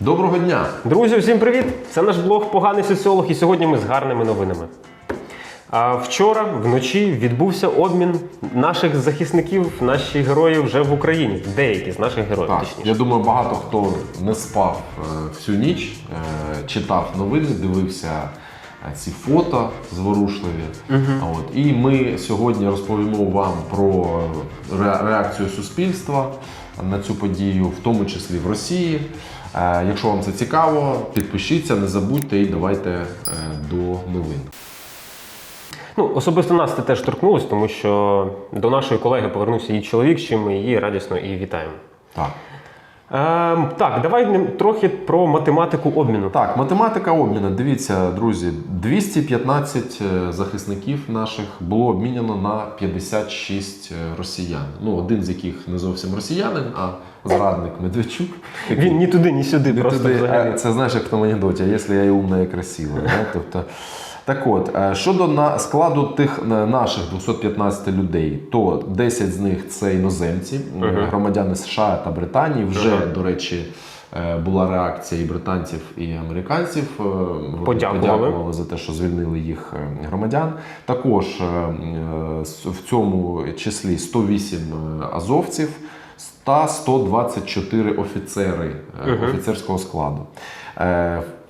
Доброго дня! Друзі, всім привіт! Це наш блог Поганий соціолог, і сьогодні ми з гарними новинами. А вчора вночі відбувся обмін наших захисників, наших героїв вже в Україні. Деякі з наших героїв, Так, точніше. я думаю, багато хто не спав е, всю ніч, е, читав новини, дивився е, ці фото зворушливі. От. І ми сьогодні розповімо вам про реакцію суспільства на цю подію, в тому числі в Росії. Е, Якщо вам це цікаво, підпишіться, не забудьте і давайте е, до новин. Ну, особисто нас це теж торкнулось, тому що до нашої колеги повернувся її чоловік, чим ми її радісно і вітаємо. Так. Ем, так, давай трохи про математику обміну. Так, математика обміну. Дивіться, друзі, 215 е, захисників наших було обміняно на 56 росіян. Ну, один з яких не зовсім росіянин, а зрадник Медведчук. Він ні туди, ні сюди, Не просто туди, взагалі. Це знаєш, як в тому анекдоті, якщо я і умна, і красива. Да? Тобто, так от, е, щодо на складу тих е, наших 215 людей, то 10 з них це іноземці, е, громадяни США та Британії. Вже, Ага. до речі, була реакція і британців, і американців. Подякували. подякували за те, що звільнили їх громадян. Також в цьому числі 108 е, азовців та 124 офіцери е, офіцерського складу.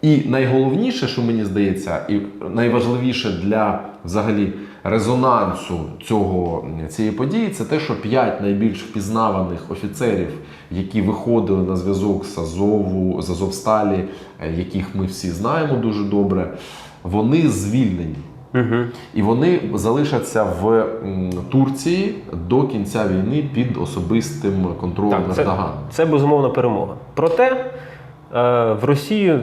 І найголовніше, що мені здається, і найважливіше для взагалі резонансу цього цієї події, це те, що п'ять найбільш впізнаваних офіцерів, які виходили на зв'язок з Азову, з Азовсталі, е, яких ми всі знаємо дуже добре, вони звільнені. Угу. І вони залишаться в Турції до кінця війни під особистим контролем Так, це, це безумовна перемога. Проте е, в Росію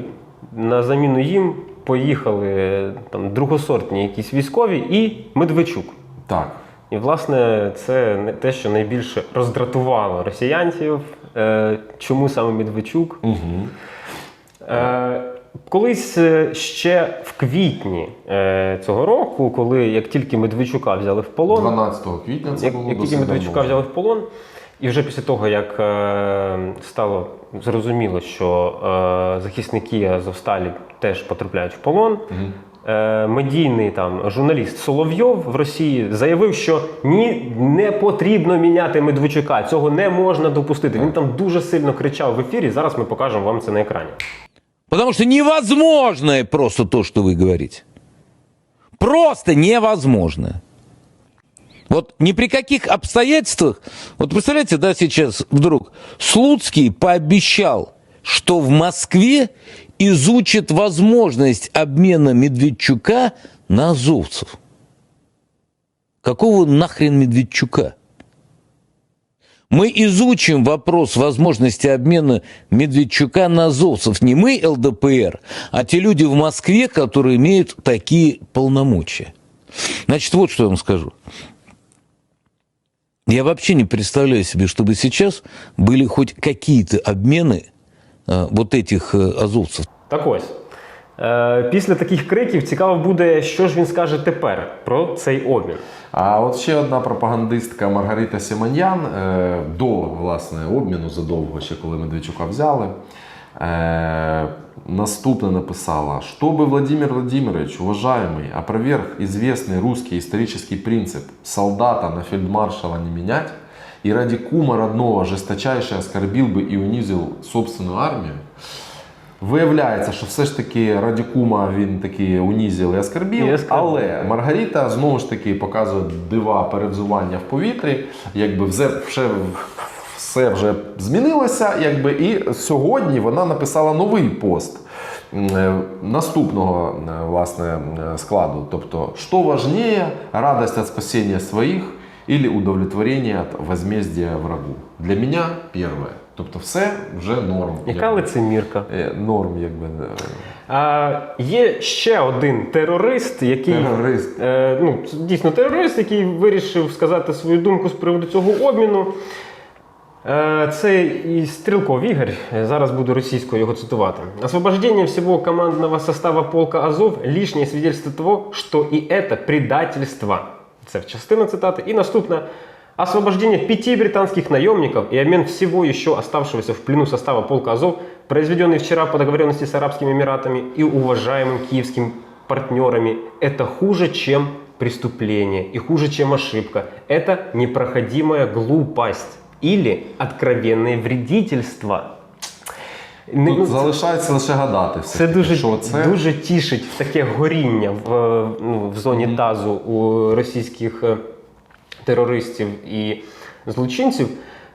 на заміну їм поїхали там другосортні якісь військові і Медведчук. Так. І, власне, це те, що найбільше роздратувало росіянців. Е, чому саме Медведчук? Угу. Е, колись е, ще в квітні е, цього року, коли як тільки Медведчука взяли в полон, 12 квітня це як, було як тільки Медведчука взяли в полон, і вже після того, як е, стало зрозуміло, що е, захисники Азовсталі теж потрапляють в полон. е, Медійний там журналіст Соловйов в Росії заявив, що ні, не потрібно міняти Медведчука, цього не можна допустити. Він там дуже сильно кричав в ефірі. Зараз ми покажемо вам це на екрані. Потому что невозможно просто то, что вы говорите. Просто невозможно. Вот ни при каких обстоятельствах, вот представляете, да, сейчас вдруг Слуцкий пообещал, что в Москве изучит возможность обмена Медведчука на азовцев. Какого нахрен Медведчука? Мы изучим вопрос возможности обмена Медведчука на азовцев. Не мы, ЛДПР, а те люди в Москве, которые имеют такие полномочия. Значит, вот что я вам скажу. Я вообще не представляю себе, чтобы сейчас были хоть какие-то обмены э, вот этих э, азовцев. Так ось. Е, після таких криків цікаво буде, що ж він скаже тепер про цей обмін. А от ще одна пропагандистка Маргарита Сіманьян е, до власне обміну задовго, ще коли Медведчука взяли. Е, наступне написала, чтобы Владимир Владимирович, уважаемый, опроверг известный русский исторический принцип солдата на фельдмаршала не менять и ради кума родного жесточайше оскорбил бы и унизил собственную армию, Виявляється, що все ж таки раді кума він таки унізив і оскорбів, І оскорбив. але Маргарита знову ж таки показує дива перевзування в повітрі, якби все, все, вже змінилося, якби, і сьогодні вона написала новий пост е, наступного е, власне складу. Тобто, що важніше, радость від спасіння своїх или удовлетворення від возмездия врагу. Для мене перше. Тобто, все вже норм. Яка лицемірка? Е, Норм, якби. А, є ще один терорист, який Терорист. Е, ну, дійсно терорист, який вирішив сказати свою думку з приводу цього обміну. Е, Це і Стрелков Ігор. Е, Зараз буду російською його цитувати. Освобождение всего командного состава полка Азов – лишнее свидетельство того, что и это предательство. Це частина цитати. І наступна. Освобождение пяти британских наемников и обмен всего еще оставшегося в плену состава полка Азов произведенный вчера по договоренности с Арабскими Эмиратами и уважаемым киевским партнерами, это хуже, чем преступление и хуже, чем ошибка. Это непроходимая глупость Или откровенное вредительство. Не- Тут ну, залишається лише гадати. все це дуже, що це дуже тішить в таке горіння в, е, ну, в зоні тазу у російських е, терористів і злочинців.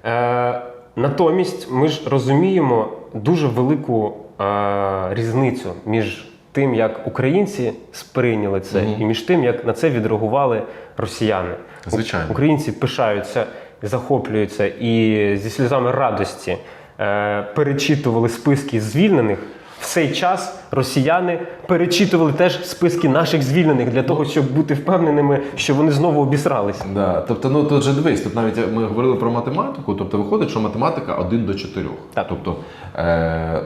Е, натомість ми ж розуміємо дуже велику е, різницю між тим, як українці сприйняли це, і між тим, як на це відреагували росіяни. Звичайно. Українці пишаються, захоплюються і зі сльозами радості е, перечитували списки звільнених. В цей час росіяни перечитували теж списки наших звільнених для того, щоб бути впевненими, що вони знову обісралися. Да, тобто, ну тут же дивись, тут навіть ми говорили про математику, тобто виходить, що математика 1 до 4. Так. Тобто е,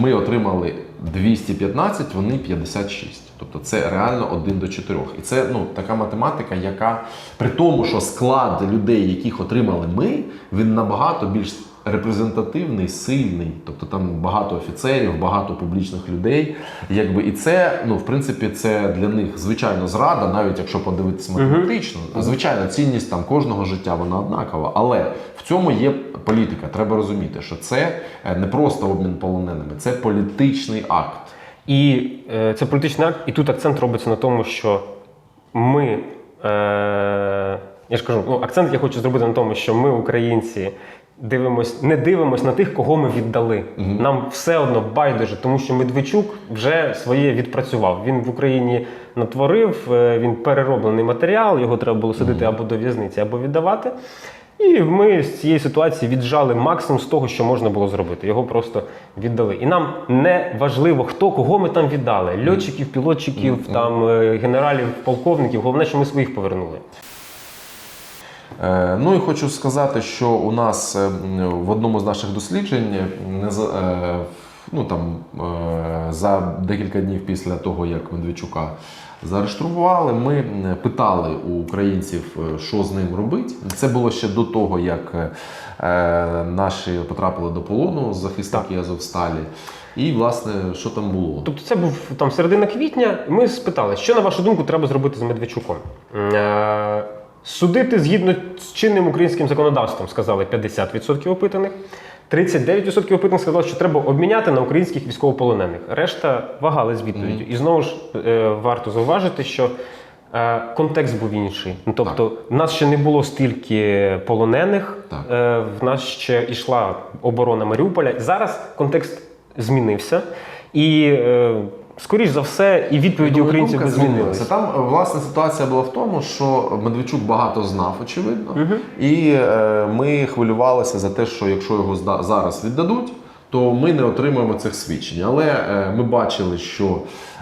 ми отримали 215, вони 56. Тобто це реально 1 до 4. І це ну, така математика, яка при тому, що склад людей, яких отримали ми, він набагато більш репрезентативний, сильний. Тобто там багато офіцерів, багато публічних людей. Якби, і це, ну, в принципі, це для них звичайно зрада, навіть якщо подивитися математично. Звичайно, цінність там кожного життя вона однакова. Але в цьому є політика. Треба розуміти, що це е, не просто обмін полоненими, це політичний акт. І е, це політичний акт, і тут акцент робиться на тому, що ми. Е, я ж кажу, ну, акцент я хочу зробити на тому, що ми, українці, дивимось, не дивимось на тих, кого ми віддали. Нам все одно байдуже, тому що Медведчук вже своє відпрацював. Він в Україні натворив, е, він перероблений матеріал, його треба було сидити або до в'язниці, або віддавати. І ми з цієї ситуації віджали максимум з того, що можна було зробити. Його просто віддали. І нам не важливо, хто кого ми там віддали: льотчиків, пілотчиків, там е, генералів, полковників. Головне, що ми своїх повернули. Е, Ну і хочу сказати, що у нас е, в одному з наших досліджень е, ну, там, за декілька днів після того, як Медведчука заарештували, ми питали у українців, що з ним робити. Це було ще до того, як наші потрапили до полону захисники Азовсталі. І, власне, що там було? Тобто, це був там середина квітня. Ми спитали, що на вашу думку треба зробити з Медведчуком. Судити згідно з чинним українським законодавством, сказали 50% опитаних. 39% опитаних сказали, що треба обміняти на українських військовополонених. Решта вагали з відповіддю. І знову ж е, варто зауважити, що е, контекст був інший. Тобто, в нас ще не було стільки полонених, е, в нас ще йшла оборона Маріуполя. Зараз контекст змінився. І, е, скоріш за все, і відповіді Думаю, українців думка би змінилися. Там власне ситуація була в тому, що Медведчук багато знав, очевидно, і е, ми хвилювалися за те, що якщо його зараз віддадуть, то ми не отримаємо цих свідчень. Але е, ми бачили, що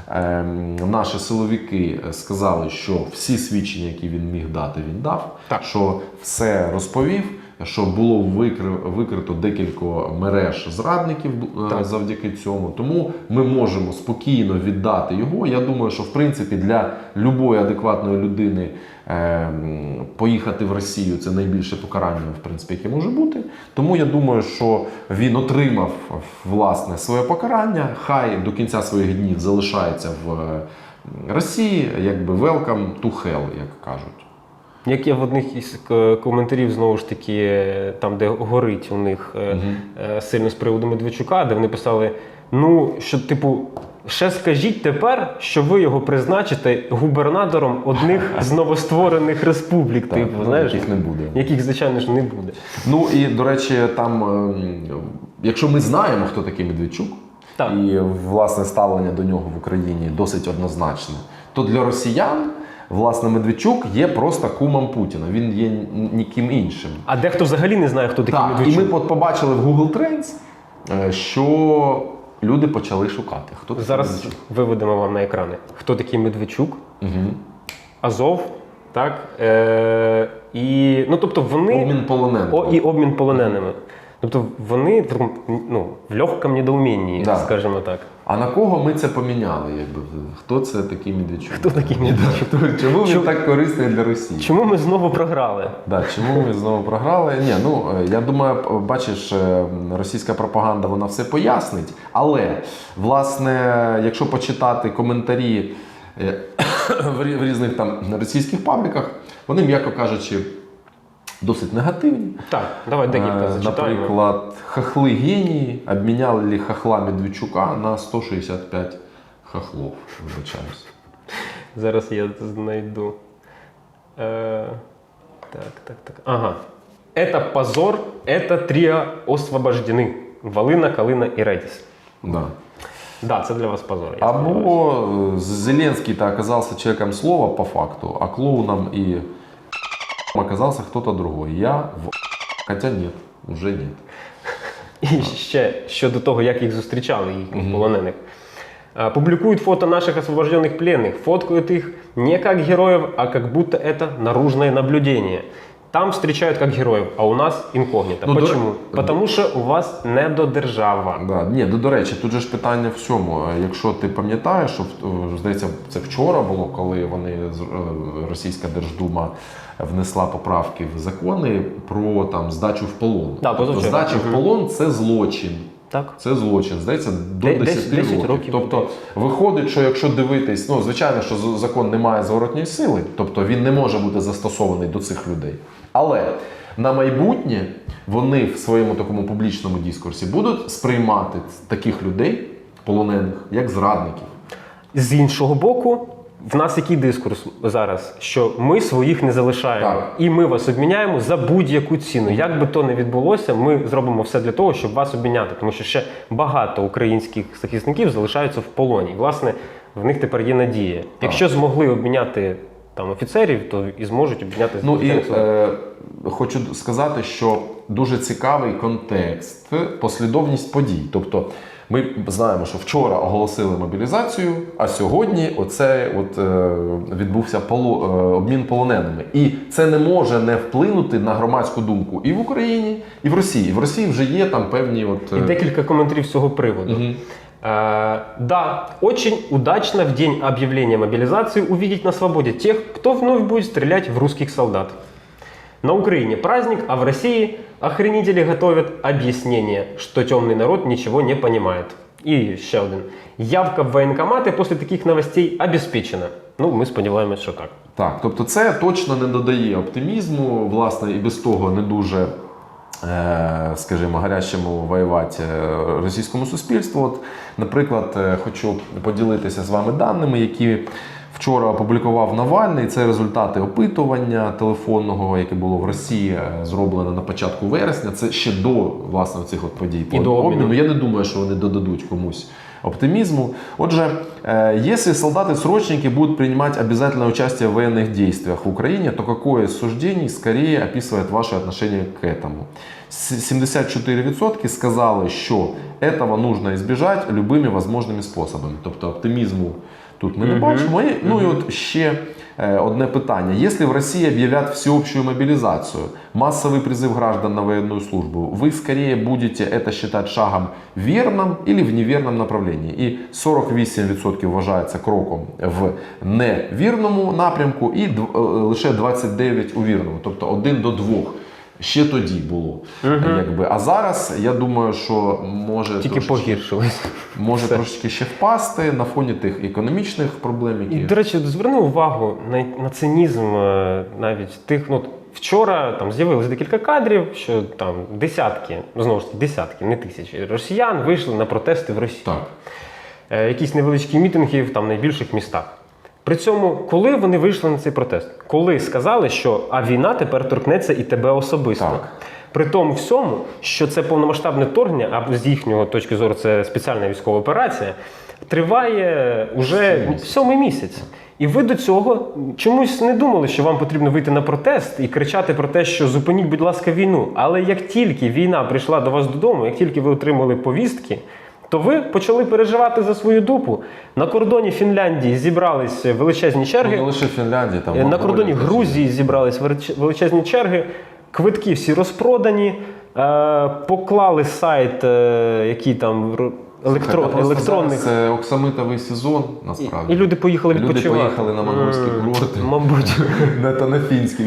е, наші силовики сказали, що всі свідчення, які він міг дати, він дав, Так. що все розповів. Що було викри- викрито декілька мереж зрадників е, Так. завдяки цьому. Тому ми можемо спокійно віддати його. Я думаю, що в принципі для любої адекватної людини е, поїхати в Росію це найбільше покарання, в принципі, яке може бути. Тому я думаю, що він отримав власне своє покарання. Хай до кінця своїх днів залишається в е, Росії, якби welcome to hell, як кажуть. Як я в одних із коментарів, знову ж таки, е, там, де горить у них е, е, сильно з приводу Медведчука, де вони писали: ну, що, типу, ще скажіть тепер, що ви його призначите губернатором одних з новостворених республік, Так, типу, ну, знаєш, яких не буде. яких, звичайно ж, не буде. Ну і до речі, там, якщо ми знаємо, хто такий Медведчук, Так. і власне ставлення до нього в Україні досить однозначне, то для росіян власне Медведчук є просто кумом Путіна. Він є ніким іншим. А дехто взагалі не знає, хто такий Так, і ми от побачили в Google Trends, е, що люди почали шукати. Хто такий Зараз Медведчук. виведемо вам на екрани, хто такий Медведчук, Угу. Азов, так? Е, і, ну, тобто вони... Обмін полоненими. О, і обмін полоненими. Тобто вони ну, в легкому недоумінні, Да. скажімо так. А на кого ми це поміняли? Якби? Хто це такий Медведчук? Хто такий Медведчук? Чому він так корисний для Росії? Чому ми знову програли? Да, чому ми знову програли? Ні, ну е, я думаю, бачиш, е, російська пропаганда вона все пояснить. Але власне, якщо почитати коментарі е, в різних там російських пабліках, вони, м'яко кажучи, досить негативні. Так, давай декілька Е, зачитаємо. Наприклад, хахли генії обміняли хахла Медведчука на 165 хахлов. Вибачаюсь. Зараз я знайду. Е, так, так, так. Ага. Это позор, это трио освобождены. Волина, Калина і Редіс. Да. Да, це для вас позор. я сподіваюся. Або э, Зеленский-то оказался человеком слова по факту, а клоуном и оказался кто-то другой. Я в хотя нет, уже нет. І ще щодо того, як їх зустрічали, їхніх полонених. А, Публикуют фото наших освобожденных пленных, фоткают их не как героев, а как будто это наружное наблюдение. Там встречают как героев, а у нас инкогнито. Ну, до- Почему? Потому що у вас недодержава. Да. Ні, ну, до речі, тут же ж питання в цьому. Е, Якщо ти пам'ятаєш, що здається, це вчора було, коли вони е, російська Держдума внесла поправки в закони про там здачу в полон. Да, позавчора. Здача в полон це злочин. Так. Це злочин, здається, до Де- 10, 10 років. років. Тобто виходить, що якщо дивитись, ну звичайно, що закон не має зворотньої сили, тобто він не може бути застосований до цих людей. Але на майбутнє вони в своєму такому публічному дискурсі будуть сприймати таких людей, полонених, як зрадників. З іншого боку, в нас який дискурс зараз? Що ми своїх не залишаємо, Так. і ми вас обміняємо за будь-яку ціну. Як би то не відбулося, ми зробимо все для того, щоб вас обміняти, тому що ще багато українських захисників залишаються в полоні. Власне, в них тепер є надія. Якщо змогли обміняти там офіцерів, то і зможуть обміняти Ну і е, хочу сказати, що дуже цікавий контекст, послідовність подій. Тобто, ми знаємо, що вчора оголосили мобілізацію, а сьогодні оце от е, відбувся поло, е, обмін полоненими. І це не може не вплинути на громадську думку і в Україні, і в Росії. В Росії вже є там певні от І е, декілька коментарів з цього приводу. Мгм. Э, да, очень удачно в день объявления мобилизации увидеть на свободе тех, кто вновь будет стрелять в русских солдат. На Украине праздник, а в России охренители готовят объяснение, что темный народ ничего не понимает. І ще один. Явка в воєнкомати після таких новостей обезпечена. Ну, ми сподіваємось, що так. Так, тобто це точно не додає оптимізму, власне, і без того не дуже, е, скажімо, гарячому воювати е, російському суспільству. От, наприклад, е, хочу поділитися з вами даними, які вчора опублікував Навальний. Це результати опитування телефонного, яке було в Росії, е, зроблено на початку вересня. Це ще до власне цих от подій І до обміну. Я не думаю, що вони додадуть комусь оптимизму. Отже, если солдаты-срочники будут принимать обязательное участие в военных действиях в Украине, то какое из суждений скорее описывает ваше отношение к этому? С- 74% сказали, що этого нужно избежать любими возможними способами. Тобто оптимізму тут ми не бачимо. І, ну і от ще е, одне питання. Если в России объявят всеобщую мобилизацию, массовый призыв граждан на военную службу, вы скорее будете это считать шагом в верном или в неверном направлении. І 48% вважається кроком в невірному напрямку, і дв- е, лише 29% у вірному, тобто один до двох. Ще тоді було. Якби. А зараз я думаю, що може Тільки трошечки- погіршилось. може трошки ще впасти на фоні тих економічних проблем, які І, до речі, зверни увагу на, на цинізм е, навіть тих. Ну, вчора там з'явилось декілька кадрів, що там десятки, ну, знову ж таки, десятки, не тисячі росіян вийшли на протести в Росії. так. Е, якісь невеличкі мітинги в там найбільших містах. При цьому, коли вони вийшли на цей протест, коли сказали, що а війна тепер торкнеться і тебе особисто. Так. При тому всьому, що це повномасштабне вторгнення, або з їхнього точки зору це спеціальна військова операція, триває уже сьомий місяць. І ви до цього чомусь не думали, що вам потрібно вийти на протест і кричати про те, що зупиніть, будь ласка, війну. Але як тільки війна прийшла до вас додому, як тільки ви отримали повістки, то ви почали переживати за свою дупу. На кордоні Фінляндії зібрались величезні черги. Ну, не лише Фінляндії, там Е, На кордоні. Грузії зібрались величезні черги. Квитки всі розпродані. е, поклали сайт, е, який там електро, Та просто електронний. е, оксамитовий сезон, насправді. і люди поїхали Люди відпочивати. поїхали на монгольські М, курорти. Мабуть. Не та на фінські,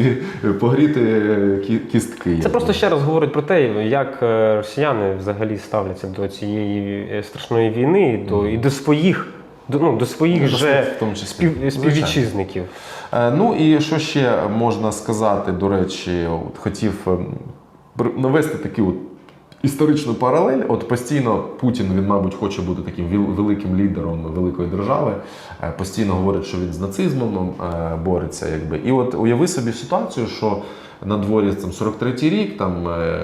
погріти е, кістки. Це просто ще раз говорить про те, як е, росіяни взагалі ставляться до цієї е, страшної війни і до, і до своїх, до, ну, до своїх Ну, же в тому числі. спів, співвітчизників. Е, Ну і що ще можна сказати, до речі, от хотів ем, навести таку от історичну паралель. От постійно Путін, він, мабуть, хоче бути таким великим лідером великої держави. Е, Постійно говорить, що він з нацизмом е, бореться. Якби. І от уяви собі ситуацію, що на дворі там 43-й рік, там е,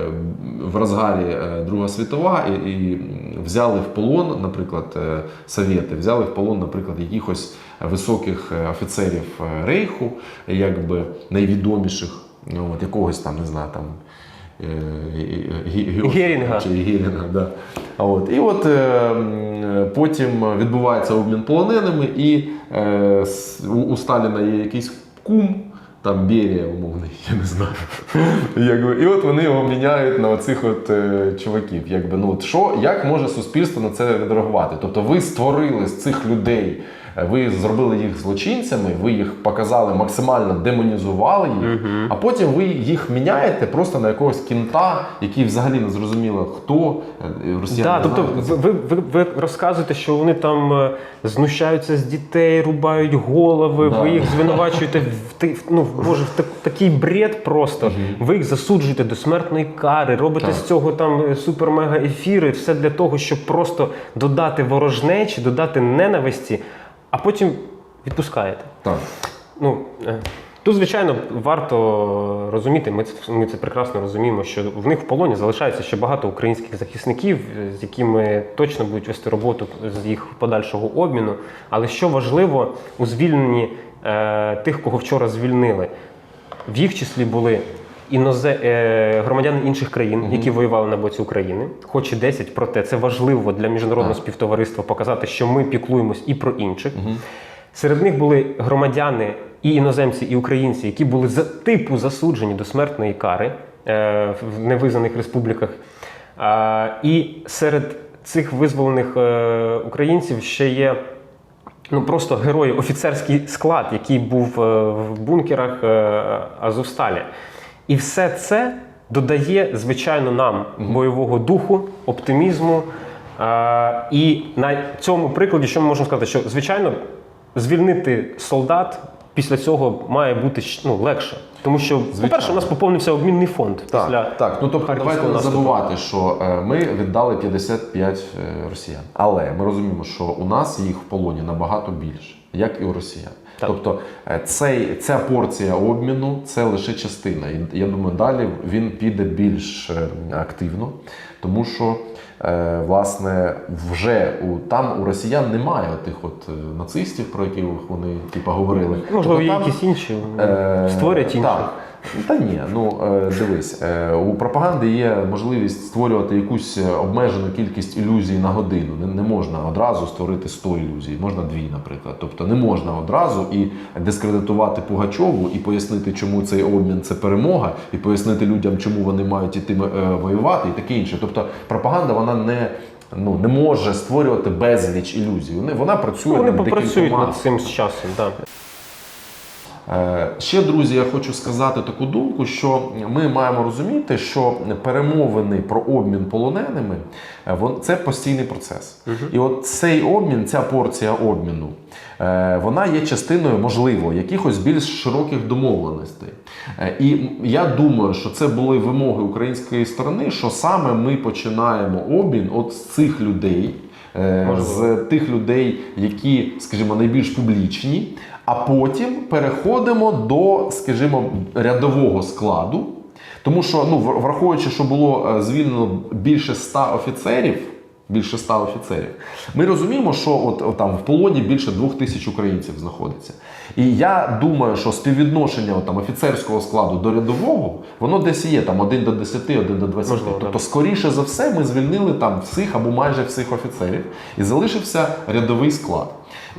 в розгарі Друга світова, і, і взяли в полон, наприклад, совєти, взяли в полон, наприклад, якихось високих офіцерів Рейху, якби найвідоміших, ну, от якогось там, не знаю, там. Е, Герінга. Чи Герінга, да. А От. І от е, потім відбувається обмін полоненими, і е, у, у Сталіна є якийсь кум, там Берія, умовний, я не знаю. Якби, і от вони його міняють на оцих от е, чуваків. Якби, ну, от що, як може суспільство на це відреагувати? Тобто ви створили з цих людей, е, ви зробили їх злочинцями, ви їх показали, максимально демонізували їх, а потім ви їх міняєте просто на якогось кінта, який взагалі не зрозуміло, хто е, росіяни. Да, тобто ви, ви, ви, розказуєте, що вони там е, знущаються з дітей, рубають голови, Да. ви їх звинувачуєте в ну, боже, в так- такий бред просто. Ви їх засуджуєте до смертної кари, робите Так. з цього там е, супер-мега ефіри, все для того, щоб просто додати ворожнечі, додати ненависті, а потім відпускаєте. Так. Ну, е, тут, звичайно, варто розуміти, ми це, ми це прекрасно розуміємо, що в них в полоні залишається ще багато українських захисників, з якими точно будуть вести роботу з їх подальшого обміну. Але що важливо у звільненні е, тих, кого вчора звільнили, в їх числі були інозе... е, громадяни інших країн, які воювали на боці України, хоч і 10, проте це важливо для міжнародного співтовариства показати, що ми піклуємось і про інших. Серед них були громадяни і іноземці, і українці, які були за типу засуджені до смертної кари е, в невизнаних республіках. А, і серед цих визволених е, українців ще є ну просто герої, офіцерський склад, який був е, в бункерах е, Азовсталі. І все це додає, звичайно, нам бойового духу, оптимізму. І на цьому прикладі, що ми можемо сказати, що звичайно звільнити солдат після цього має бути ну, легше. Тому що, по-перше, у нас поповнився обмінний фонд Так, після так. Ну тобто, давайте не забувати, що е, ми віддали 55 е, росіян. Але ми розуміємо, що у нас їх в полоні набагато більше, як і у росіян. Так. Тобто е, цей, ця порція обміну це лише частина. І я думаю, далі він піде більш е, активно, тому що е, власне вже у там у росіян немає тих от нацистів, про яких вони типу, говорили. Можливо, Тобто там- якісь інші Е, створять інші. Так. Та ні, ну е, дивись, е, у пропаганди є можливість створювати якусь обмежену кількість ілюзій на годину. Не, не можна одразу створити 100 ілюзій, можна дві, наприклад. Тобто не можна одразу і дискредитувати Пугачову і пояснити, чому цей обмін це перемога, і пояснити людям, чому вони мають іти е, воювати, і таке інше. Тобто пропаганда вона не. Ну, не може створювати безліч ілюзій. Вони- Вона працює вони над декількома над цим з часом. Так. Е, Ще, друзі, я хочу сказати таку думку, що ми маємо розуміти, що перемовини про обмін полоненими е, це постійний процес. І от цей обмін, ця порція обміну, е, вона є частиною, можливо, якихось більш широких домовленостей. І я думаю, що це були вимоги української сторони, що саме ми починаємо обмін от з цих людей. Е, Можливо. З тих людей, які, скажімо, найбільш публічні, а потім переходимо до, скажімо, рядового складу. Тому що, ну, враховуючи, що було е, звільнено більше ста офіцерів, більше ста офіцерів, ми розуміємо, що от, от там в полоні більше двох тисяч українців знаходиться. І я думаю, що співвідношення от, там, офіцерського складу до рядового, воно десь є там 1 до 10, 1 до 20. Можливо, тобто, скоріше за все, ми звільнили там всіх або майже всіх офіцерів, і залишився рядовий склад.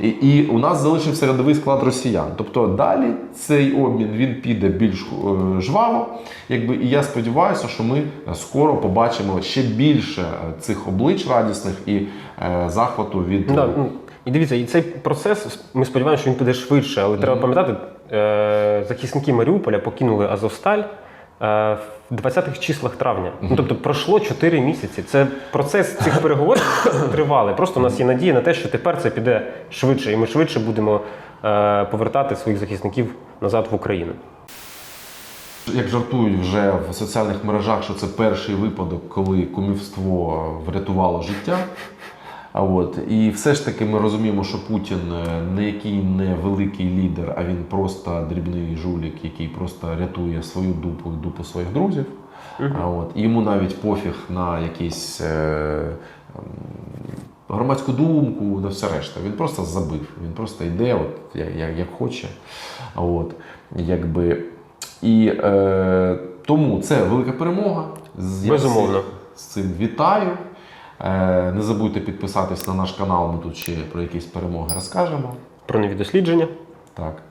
І, і у нас залишився рядовий склад росіян. Тобто далі цей обмін він піде більш е, жваво. Якби, і я сподіваюся, що ми скоро побачимо ще більше е, цих облич радісних і е, захвату від Да, ну, і дивіться, і цей процес, ми сподіваємося, що він піде швидше, але треба пам'ятати, е, захисники Маріуполя покинули Азовсталь е, в 20-х числах травня. Ну, тобто пройшло 4 місяці. Це процес цих переговорів тривалий. Просто у нас є надія на те, що тепер це піде швидше, і ми швидше будемо е, повертати своїх захисників назад в Україну. Як жартують вже в соціальних мережах, що це перший випадок, коли кумівство врятувало життя. А от і все ж таки ми розуміємо, що Путін е, не який не великий лідер, а він просто дрібний жулік, який просто рятує свою дупу і дупу своїх друзів. А от і йому навіть пофіг на якісь е, громадську думку, на все решта. Він просто забив. Він просто йде, от як, як, як хоче. А От якби. І е, тому це велика перемога. З- я Безумовно. всіх З цим вітаю. Е, не забудьте підписатись на наш канал. Ми тут ще про якісь перемоги розкажемо. Про нові дослідження. Так.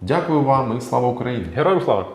Дякую вам і слава Україні! Героям слава!